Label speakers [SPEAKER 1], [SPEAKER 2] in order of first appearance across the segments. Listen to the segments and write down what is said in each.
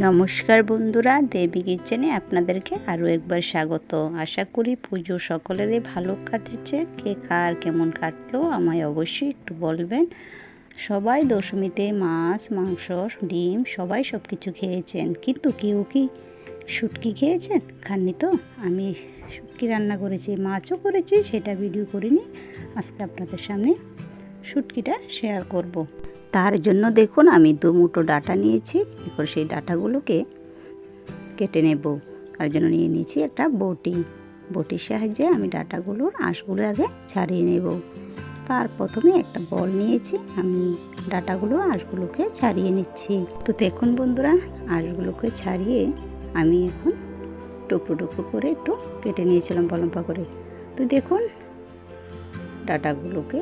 [SPEAKER 1] নমস্কার বন্ধুরা, দেবী কিচেনে আপনাদেরকে আরও একবার স্বাগত। আশা করি পুজো সকলেরই ভালো কাটছে। কে কার কেমন কাটলো আমায় অবশ্যই একটু বলবেন। সবাই দশমীতে মাছ, মাংস, ডিম, সবাই সব কিছু খেয়েছেন। কিন্তু কেউ কি শুটকি খেয়েছেন? খাননি তো? আমি শুটকি রান্না করেছি, মাছও করেছি, সেটা ভিডিও করিনি। আজকে আপনাদের সামনে শুটকিটা শেয়ার করব। তার জন্য দেখুন আমি দু মুঠো ডাটা নিয়েছি। এরপর সেই ডাটাগুলোকে কেটে নেব। তার জন্য নিয়ে নিয়েছি একটা বটি। বটির সাহায্যে আমি ডাটাগুলোর আঁশগুলো আগে ছাড়িয়ে নেব। তার প্রথমে একটা বল নিয়েছি। আমি ডাটাগুলো আঁশগুলোকে ছাড়িয়ে নিচ্ছি। তো দেখুন বন্ধুরা, আঁশগুলোকে ছাড়িয়ে আমি এখন টুকরো টুকরো করে একটু কেটে নিয়েছিলাম লম্বা করে। তো দেখুন, ডাটাগুলোকে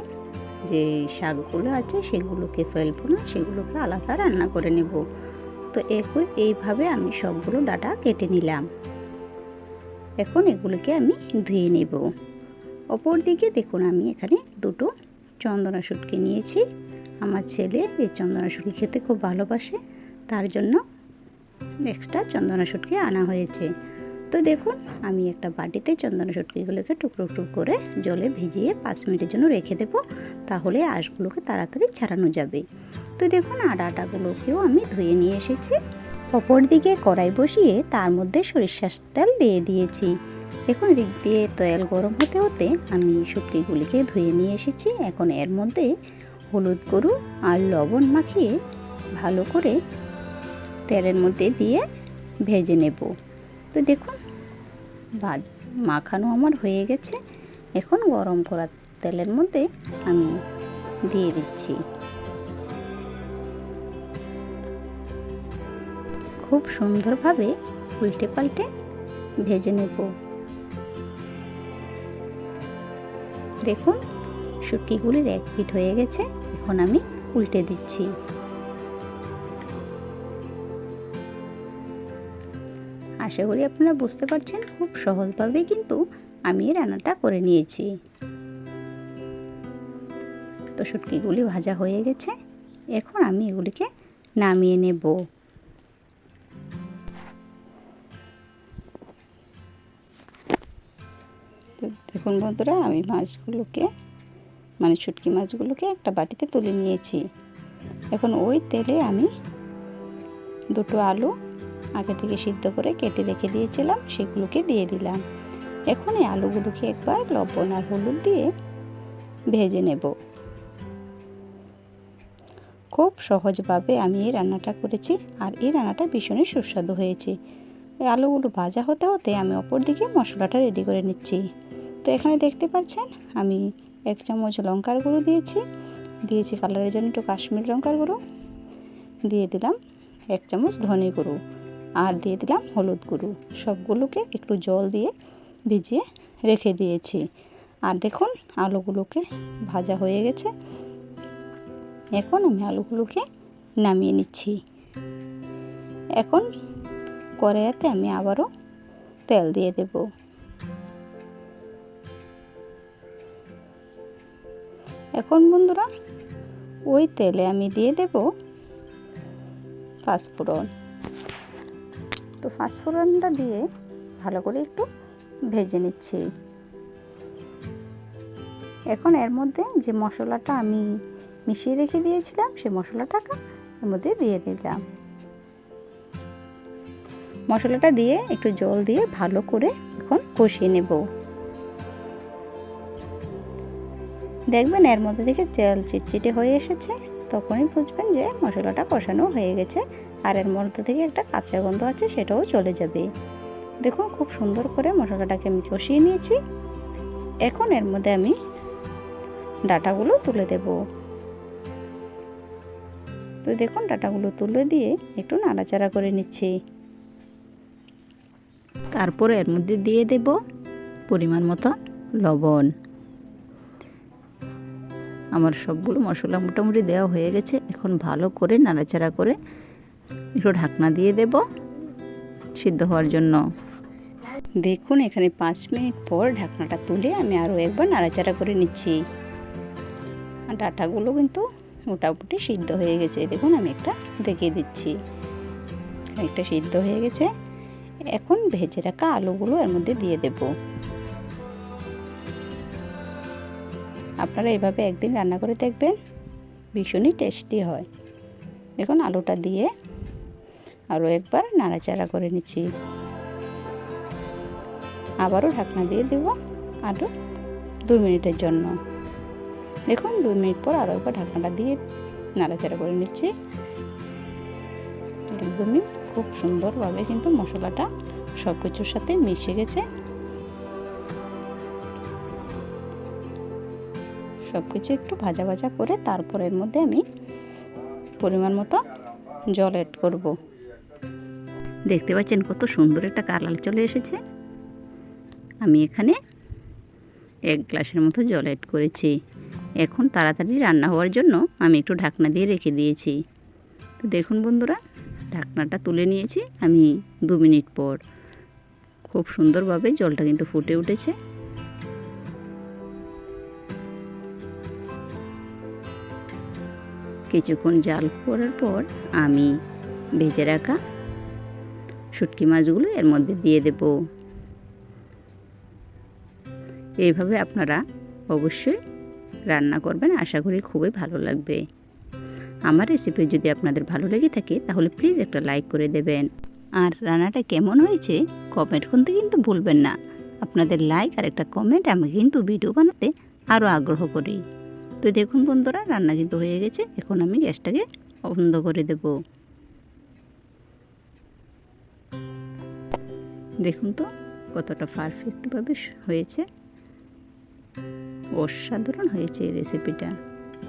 [SPEAKER 1] যে শাকগুলো আছে সেগুলোকে ফেলব না, সেগুলোকে আলাদা রান্না করে নেব। তো একই এইভাবে আমি সবগুলো ডাটা কেটে নিলাম। এখন এগুলোকে আমি ধুয়ে নেব। অপর দিকে দেখুন, আমি এখানে দুটো চন্দনা শুটকি নিয়েছি। আমার ছেলে এই চন্দনা শুটকি খেতে খুব ভালোবাসে, তার জন্য এক্সট্রা চন্দনা শুটকি আনা হয়েছে। তো দেখুন, আমি একটা বাটিতে চন্দনা শুটকিগুলোকে টুকরো টুকরো করে জলে ভিজিয়ে পাঁচ মিনিটের জন্য রেখে দেব, তাহলে আঁশগুলোকে তাড়াতাড়ি ছাড়ানো যাবে। তো দেখুন আটা আটাগুলোকেও আমি ধুয়ে নিয়ে এসেছি। অপর দিকে কড়াই বসিয়ে তার মধ্যে সরিষার তেল দিয়ে দিয়েছি। দেখুন, এদিক দিয়ে তেল গরম হতে হতে আমি শুটকিগুলিকে ধুয়ে নিয়ে এসেছি। এখন এর মধ্যে হলুদ গরু আর লবণ মাখিয়ে ভালো করে তেলের মধ্যে দিয়ে ভেজে নেব। তো দেখুন ভাত মাখানো আমার হয়ে গেছে। এখন গরম করা তেলের মধ্যে আমি দিয়ে দিচ্ছি। খুব সুন্দরভাবে উল্টে পাল্টে ভেজে নেব। দেখুন, শুটকিগুলির এক পিঠ হয়ে গেছে। এখন আমি উল্টে দিচ্ছি। আশা করি আপনারা বুঝতে পারছেন, খুব সহজভাবে কিন্তু আমি রান্নাটা করে নিয়েছি। তো শুটকিগুলি ভাজা হয়ে গেছে, এখন আমি এগুলিকে নামিয়ে নেব। দেখুন বন্ধুরা, আমি মাছগুলোকে মানে শুটকি মাছগুলোকে একটা বাটিতে তুলে নিয়েছি। এখন ওই তেলে আমি দুটো আলু আগে থেকে সিদ্ধ করে কেটে রেখে দিয়েছিলাম, সেগুলোকে দিয়ে দিলাম। এখন এই আলুগুলোকে একবার লবণ আর হলুদ দিয়ে ভেজে নেব। খুব সহজভাবে আমি এই রান্নাটা করেছি আর এই রান্নাটা ভীষণই সুস্বাদু হয়েছে। এই আলুগুলো ভাজা হতে হতে আমি অপর দিকে মশলাটা রেডি করে নিচ্ছি। তো এখানে দেখতে পাচ্ছেন, আমি এক চামচ লঙ্কার গুঁড়ো দিয়েছি দিয়েছি কালারের জন্য একটু কাশ্মীর লঙ্কার গুঁড়ো, দিয়ে দিলাম এক চামচ ধনে গুঁড়ো। আর দিয়ে দিলাম হলুদ গুঁড়ো। সবগুলোকে একটু জল দিয়ে ভিজিয়ে রেখে দিয়েছি। আর দেখুন, আলুগুলোকে ভাজা হয়ে গেছে। এখন আমি আলুগুলোকে নামিয়ে নিচ্ছি। এখন কড়াইয়াতে আমি আবারও তেল দিয়ে দেব। এখন বন্ধুরা, ওই তেলে আমি দিয়ে দেব পাঁচফোড়ন। তো পাঁচফোড়নটা দিয়ে ভালো করে একটু ভেজে নিচ্ছি। এখন এর মধ্যে যে মশলাটা আমি মিশিয়ে রেখে দিয়েছিলাম, সে মশলাটাকে এর মধ্যে দিয়ে দিলাম। মশলাটা দিয়ে একটু জল দিয়ে ভালো করে এখন কষিয়ে নেব। দেখবেন এর মধ্যে থেকে তেল চিটচিটে হয়ে এসেছে, তখনই বুঝবেন যে মশলাটা কষানো হয়ে গেছে। আর এর মধ্যে থেকে একটা কাঁচা গন্ধ আছে, সেটাও চলে যাবে। দেখুন, খুব সুন্দর করে মশলাটাকে আমি কষিয়ে নিয়েছি। এখন এর মধ্যে আমি ডাটাগুলো তুলে দেব। তো দেখুন, ডাটাগুলো তুলে দিয়ে একটু নাড়াচাড়া করে নিচ্ছি। তারপর এর মধ্যে দিয়ে দেব পরিমাণ মতো লবণ। আমার সবগুলো মশলা মোটামুটি দেওয়া হয়ে গেছে। এখন ভালো করে নাড়াচাড়া করে একটু ঢাকনা দিয়ে দেব, সিদ্ধ হওয়ার জন্য। দেখুন, এখানে পাঁচ মিনিট পর ঢাকনাটা তুলে আমি আরও একবার নাড়াচাড়া করে নিচ্ছি। আর ডাটাগুলো কিন্তু মোটামুটি সিদ্ধ হয়ে গেছে। দেখুন, আমি একটা দেখিয়ে দিচ্ছি। একটা সিদ্ধ হয়ে গেছে। এখন ভেজে রাখা আলুগুলো এর মধ্যে দিয়ে দেব। আপনারা এভাবে একদিন রান্না করে দেখবেন, ভীষণই টেস্টি হয়। দেখুন, আলুটা দিয়ে আরও একবার নাড়াচাড়া করে নিচ্ছি। আবারও ঢাকনা দিয়ে দেব আরও দু মিনিটের জন্য। দেখুন, দুই মিনিট পর আরও একবার ঢাকনাটা দিয়ে নাড়াচাড়া করে নিচ্ছি। একদমই খুব সুন্দরভাবে কিন্তু মশলাটা সব কিছুর সাথে মিশে গেছে। সব কিছু একটু ভাজা ভাজা করে তারপর এর মধ্যে আমি পরিমাণ মতো জল অ্যাড করব। দেখতে পাচ্ছেন কত সুন্দর একটা কালার চলে এসেছে। আমি এখানে এক গ্লাসের মতো জল অ্যাড করেছি। এখন তাড়াতাড়ি রান্না হওয়ার জন্য আমি একটু ঢাকনা দিয়ে রেখে দিয়েছি। তো দেখুন বন্ধুরা, ঢাকনাটা তুলে নিয়েছি আমি দু মিনিট পর। খুব সুন্দরভাবে জলটা কিন্তু ফুটে উঠেছে। কিছুক্ষণ জাল করার পর আমি ভেজে রাখা শুটকি মাছগুলো এর মধ্যে দিয়ে দেব। এইভাবে আপনারা অবশ্যই রান্না করবেন, আশা করি খুবই ভালো লাগবে। আমার রেসিপি যদি আপনাদের ভালো লেগে থাকে, তাহলে প্লিজ একটা লাইক করে দেবেন। আর রান্নাটা কেমন হয়েছে কমেন্ট করতে কিন্তু ভুলবেন না। আপনাদের লাইক আর একটা কমেন্ট আমি কিন্তু ভিডিও বানাতে আরও আগ্রহ করি। তো দেখুন বন্ধুরা, রান্না কিন্তু হয়ে গেছে, এখন আমি গ্যাসটাকে বন্ধ করে দেব। দেখুন তো কতটা পারফেক্টভাবে হয়েছে। অসাধারণ হয়েছে এই রেসিপিটা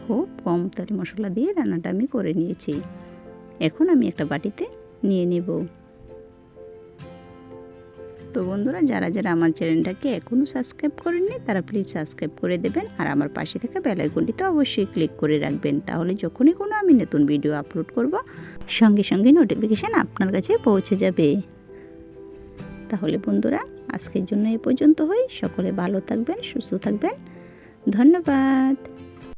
[SPEAKER 1] খুব কম তেল মশলা দিয়ে রান্নাটা আমি করে নিয়েছি। এখন আমি একটা বাটিতে নিয়ে নেব। তো বন্ধুরা, যারা যারা আমার চ্যানেলটাকে এখনও সাবস্ক্রাইব করেননি, তারা প্লিজ সাবস্ক্রাইব করে দেবেন। আর আমার পাশে থাকা বেলাইকনটি তো অবশ্যই ক্লিক করে রাখবেন। তাহলে যখনই কোনো আমি নতুন ভিডিও আপলোড করব, সঙ্গে সঙ্গে নোটিফিকেশান আপনার কাছে পৌঁছে যাবে। তাহলে বন্ধুরা আজকের জন্য এ পর্যন্ত হই সকলে ভালো থাকবেন সুস্থ থাকবেন। ধন্যবাদ।